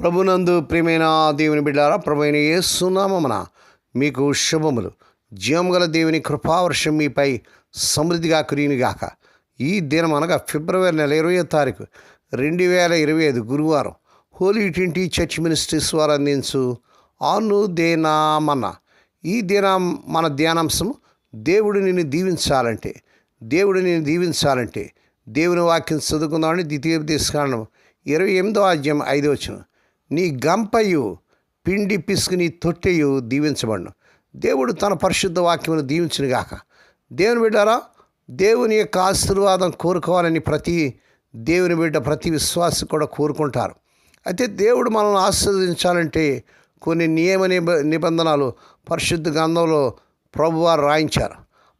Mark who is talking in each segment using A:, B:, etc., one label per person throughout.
A: ప్రభునందు ప్రియమైన దేవుని బిడ్డారా ప్రభుైన యేసునామమున మీకు శుభములు. జీవంగల దేవుని కృపావర్షం మీపై సమృద్ధిగా కురియునిగాక ఈ దినం అనగా ఫిబ్రవరి నెల ఇరవై తారీఖు రెండు వేల ఇరవై ఐదు గురువారం హోలీ ట్వంటీ చర్చ్ మినిస్ట్రీస్ వారు అందించు ఆను దేనామన్న ఈ దినం మన ధ్యానాంశం దేవుడు నిన్ను దీవించాలంటే దేవుడు నిన్ను దీవించాలంటే దేవుని వాక్యం చదువుకుందామని ద్వితీయోపదేశకాండం ఇరవై ఎనిమిదో అధ్యాయం ఐదో వచ్చిన నీ గంపయు పిండి పిసుకుని తొట్టెయు దీవించబడును. దేవుడు తన పరిశుద్ధ వాక్యమును దీవించునుగాక. దేవుని బిడ్డారా దేవుని యొక్క ఆశీర్వాదం కోరుకోవాలని ప్రతి దేవుని బిడ్డ ప్రతి విశ్వాసి కూడా కోరుకుంటారు. అయితే దేవుడు మనల్ని ఆశీర్వదించాలంటే కొన్ని నియమ నిబ నిబంధనలు పరిశుద్ధ గ్రంథంలో ప్రభువారు రాయించారు.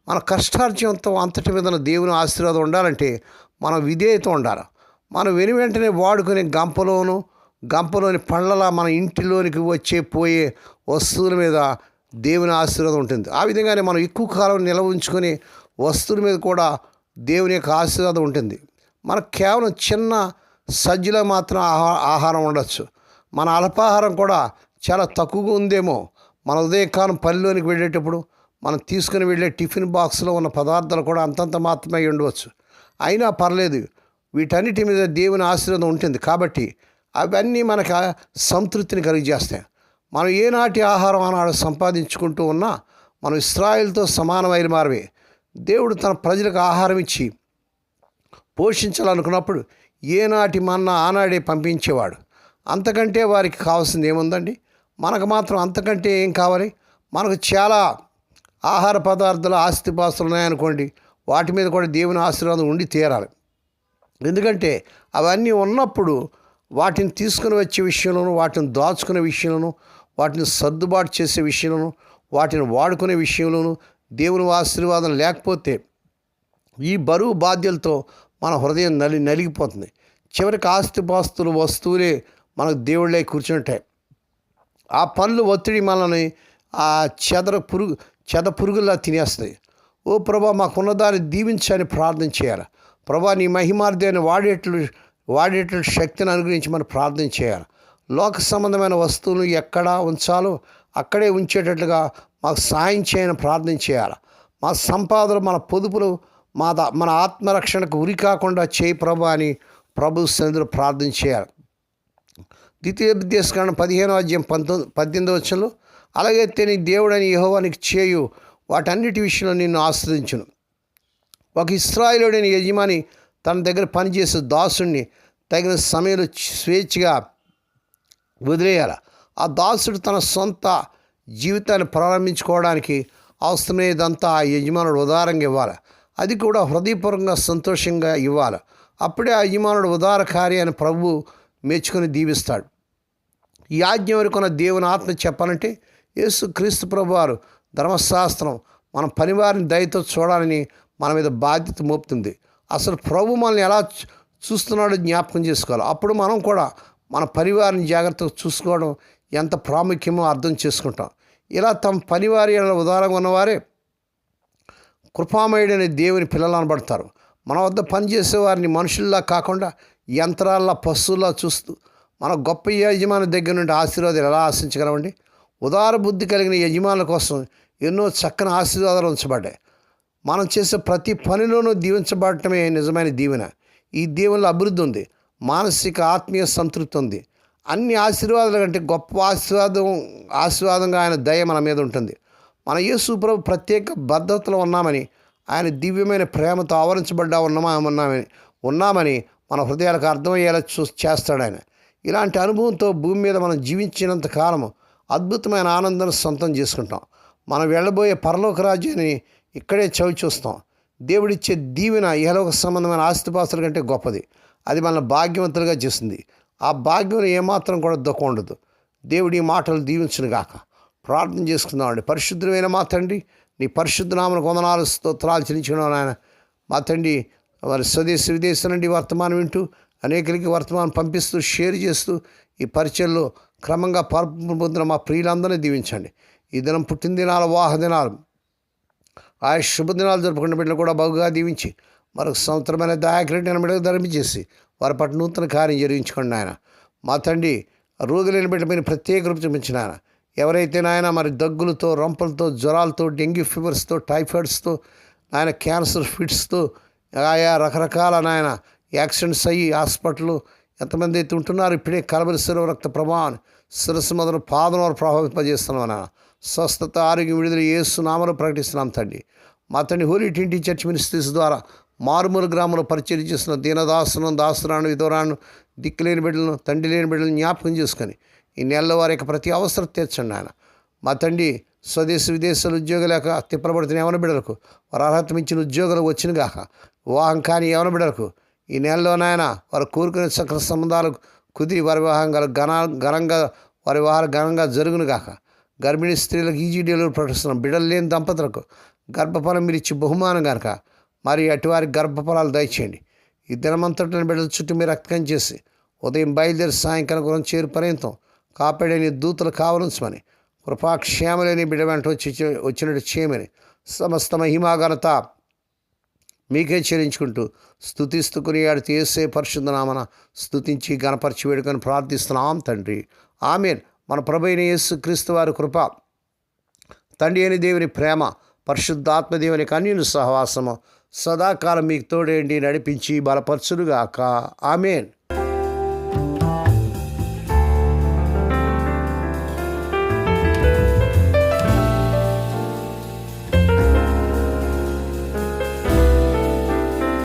A: మన కష్టార్జంతో అంతటి మీద దేవుని ఆశీర్వాదం ఉండాలంటే మన విధేయత ఉండాలి. మనం వెను వెంటనే వాడుకునే గంపలోను గంపలోని పళ్ళలా మన ఇంటిలోనికి వచ్చే పోయే వస్తువుల మీద దేవుని ఆశీర్వాదం ఉంటుంది. ఆ విధంగానే మనం ఎక్కువ కాలం నిల్వ ఉంచుకొని వస్తువుల మీద కూడా దేవుని యొక్క ఆశీర్వాదం ఉంటుంది. మనకు కేవలం చిన్న సజ్జలో మాత్రం ఆహా ఆహారం ఉండొచ్చు. మన అల్పాహారం కూడా చాలా తక్కువగా ఉందేమో. మన ఉదయకాలం పనిలోనికి వెళ్ళేటప్పుడు మనం తీసుకుని వెళ్ళే టిఫిన్ బాక్స్లో ఉన్న పదార్థాలు కూడా అంతంత మాత్రమే ఉండవచ్చు. అయినా పర్లేదు వీటన్నిటి మీద దేవుని ఆశీర్వాదం ఉంటుంది. కాబట్టి అవన్నీ మనకు సంతృప్తిని కలిగజేస్తాయి. మనం ఏనాటి ఆహారం ఆనాడు సంపాదించుకుంటూ ఉన్నా మనం ఇస్రాయిల్తో సమానమైన మారమే దేవుడు తన ప్రజలకు ఆహారం ఇచ్చి పోషించాలనుకున్నప్పుడు ఏనాటి మన్నా ఆనాడే పంపించేవాడు. అంతకంటే వారికి కావాల్సింది ఏముందండి? మనకు మాత్రం అంతకంటే ఏం కావాలి? మనకు చాలా ఆహార పదార్థాలు ఆస్తిపాస్తులు ఉన్నాయనుకోండి వాటి మీద కూడా దేవుని ఆశీర్వాదం ఉండి తీరాలి. ఎందుకంటే అవన్నీ ఉన్నప్పుడు వాటిని తీసుకుని వచ్చే విషయంలోనూ వాటిని దాచుకునే విషయంలోనూ వాటిని సర్దుబాటు చేసే విషయంలోనూ వాటిని వాడుకునే విషయంలోనూ దేవుని ఆశీర్వాదం లేకపోతే ఈ బరువు బాధ్యతలతో మన హృదయం నలి నలిగిపోతుంది. చివరికి ఆస్తిపాస్తులు వస్తువులే మనకు దేవుళ్ళే కూర్చుంటాయి ఆ పనులు ఒత్తిడి మనల్ని ఆ చెదర పురుగు చెద పురుగుల్లా తినేస్తాయి. ఓ ప్రభా మాకున్న దాన్ని దీవించని ప్రార్థన చేయాలి. ప్రభా నీ మహిమార్థాన్ని వాడేట్లు వాడేటువంటి శక్తిని అనుగ్రహించి మనం ప్రార్థన చేయాలి. లోక సంబంధమైన వస్తువులు ఎక్కడ ఉంచాలో అక్కడే ఉంచేటట్లుగా మాకు సాయం చేయని ప్రార్థన చేయాలి. మా సంపాదన మన పొదుపులు మా మన ఆత్మరక్షణకు ఉరి కాకుండా చేయి ప్రభు అని ప్రభు సన్నిధిలో ప్రార్థన చేయాలి. ద్వితీయోపదేశకాండం పదిహేనో అధ్యాయం పంతొమ్మిది పద్దెనిమిది వచ్చలు అలాగైతే నీ దేవుడని యహోవానికి చేయు వాటన్నిటి విషయంలో నిన్ను ఆశ్రదించును ఒక ఇస్రాయిలుడైన యజమాని తన దగ్గర పనిచేసే దాసుడిని తగిన సమయంలో స్వేచ్ఛగా వదిలేయాలి. ఆ దాసుడు తన సొంత జీవితాన్ని ప్రారంభించుకోవడానికి అవసరమైనదంతా ఆ యజమానుడు ఉదారంగా ఇవ్వాలి. అది కూడా హృదయపూర్వకంగా సంతోషంగా ఇవ్వాలి. అప్పుడే ఆ యజమానుడు ఉదార కార్యాన్ని ప్రభు మెచ్చుకొని దీవిస్తాడు. ఈ ఆజ్ఞ వరకున్న దేవుని ఆత్మ చెప్పాలంటే యేసు క్రీస్తు ప్రభు వారు ధర్మశాస్త్రం మన పనివారిని దయతో చూడాలని మన మీద బాధ్యత మోపుతుంది. అసలు ప్రభు మనల్ని ఎలా చూ- చూస్తున్నాడో జ్ఞాపకం చేసుకోవాలి. అప్పుడు మనం కూడా మన పరివారిని జాగ్రత్తగా చూసుకోవడం ఎంత ప్రాముఖ్యమో అర్థం చేసుకుంటాం. ఇలా తమ పనివారి యెడల ఉదారంగా ఉన్నవారే కృపామయుడైన దేవుని పిల్లలు అనబడతారు. మన వద్ద పనిచేసే వారిని మనుషుల్లా కాకుండా యంత్రాల్లా పశువుల్లా చూస్తూ మన గొప్ప యజమాని దగ్గర నుండి ఆశీర్వాదాలు ఎలా ఆశించగలమండి? ఉదార బుద్ధి కలిగిన యజమానుల కోసం ఎన్నో చక్కని ఆశీర్వాదాలు ఉంచబడ్డాయి. మనం చేసే ప్రతి పనిలోనూ దీవించబడటమే నిజమైన దీవెన. ఈ దీవెనలో అభివృద్ధి ఉంది. మానసిక ఆత్మీయ సంతృప్తి ఉంది. అన్ని ఆశీర్వాదాల కంటే గొప్ప ఆశీర్వాదం ఆశీర్వాదంగా ఆయన దయ మన మీద ఉంటుంది. మన యేసు ప్రభు ప్రత్యేక భద్రతలో ఉన్నామని ఆయన దివ్యమైన ప్రేమతో ఆవరించబడ్డా ఉన్నామా ఉన్నామని ఉన్నామని మన హృదయాలకు అర్థమయ్యేలా చూ చేస్తాడు ఆయన. ఇలాంటి అనుభవంతో భూమి మీద మనం జీవించినంత కాలం అద్భుతమైన ఆనందాన్ని సొంతం చేసుకుంటాం. మనం వెళ్ళబోయే పరలోక రాజ్యాన్ని ఇక్కడే చవి చూస్తాం. దేవుడిచ్చే దీవెన ఇహలోక సంబంధమైన ఆస్తిపాస్తుల కంటే గొప్పది. అది మన భాగ్యవంతులుగా చేస్తుంది. ఆ భాగ్యం ఏమాత్రం కూడా దుఃఖం ఉండదు. దేవుడి మాటలు దీవించును గాక. ప్రార్థన చేసుకుందామండి పరిశుద్ధమైన మా తండ్రి నీ పరిశుద్ధ నామను వందనాలు స్తోత్రాలు చెల్లించుకున్నాను ఆయన మా తండ్రి వారి స్వదేశ విదేశం నుండి వర్తమానం వింటూ అనేకరికి వర్తమానం పంపిస్తూ షేర్ చేస్తూ ఈ పరిచయంలో క్రమంగా పరపు పొందిన మా ప్రియులందరినీ దీవించండి. ఈ దినం పుట్టినదినాల వాహ దినాలు ఆ శుభదినాలు జరుపుకున్న బిడ్డలు కూడా బాగుగా దీవించి మరొక సంవత్సరమైన దాయకరెడ్డి బిడ్డకు ధర్మించేసి వారి పట్ల నూతన కార్యం జరిగించుకోండి ఆయన మా తండ్రి రోగులేని బిడ్డ మీద ప్రత్యేక రూపు చూపించిన ఆయన ఎవరైతే నాయన మరి దగ్గులతో రొంపలతో జ్వరాలతో డెంగ్యూ ఫీవర్స్తో టైఫాయిడ్స్తో ఆయన క్యాన్సర్ ఫిట్స్తో ఆయా రకరకాల నాయన యాక్సిడెంట్స్ అయ్యి హాస్పిటల్ ఎంతమంది అయితే ఉంటున్నారు ఇప్పుడే కలబరి శిరవ రక్త ప్రభావాన్ని శిరస్సు మొదలు పాదం వరకు ప్రభావింపజేస్తున్నాం నాయన. స్వస్థత ఆరోగ్యం విడుదల ఏసు నామలు ప్రకటిస్తున్నాం తండ్రి. మా తండ్రి హోలీ టింటి చర్చ్ మినిస్ట్రీస్ ద్వారా మారుమూల గ్రామంలో పరిచయం చేస్తున్న దీనదాసును దాసురాను విధవరాను దిక్కులేని బిడ్డలను తండ్రి లేని బిడ్డలను జ్ఞాపకం చేసుకొని ఈ నెలలో వారి యొక్క ప్రతి అవసరం తీర్చండి ఆయన. మా తండ్రి స్వదేశ విదేశాల ఉద్యోగం లేక తిప్పబడుతున్న యవన బిడ్డలకు వారు అర్హత మించిన ఉద్యోగాలు వచ్చిన గాక వివాహం కాని యవన బిడ్డలకు ఈ నెలలో నాయన వారు కోరుకునే సకల సంబంధాలు కుదిరి వారి వివాహం గల ఘన ఘనంగా వారి వివాహాలు ఘనంగా జరుగును గాక. గర్భిణీ స్త్రీలకు ఈజీ డెలివరీ ప్రకటిస్తున్నాం. బిడ్డలు లేని దంపతులకు గర్భఫలం మీరు ఇచ్చి బహుమానం కనుక మరి అటువారి గర్భఫలాలు దయచేయండి. ఈ దినమంతటిని బిడ్డల చుట్టూ మీరు రక్తం చేసి ఉదయం బయలుదేరి సాయంకాలం గురించి చేరు పర్యంతం కాపాడని దూతలు కావలించమని కృపాక్షేమలేని బిడ్డ వెంట వచ్చి వచ్చినట్టు చేయమని సమస్త మహిమాఘనత మీకే చెల్లించుకుంటూ స్థుతిస్తూ కొనియాడితే తీసే పరిశుద్ధనామన స్థుతించి గణపరిచి వేడుకొని ప్రార్థిస్తున్నాం తండ్రి. ఆమెన్. మన ప్రభైన యేసు క్రీస్తు వారి కృప తండ్రి అని దేవుని ప్రేమ పరిశుద్ధాత్మ దేవుని కన్యుని సహవాసము సదాకాలం మీకు తోడేండి నడిపించి బలపరచుడుగాక ఆమెన్.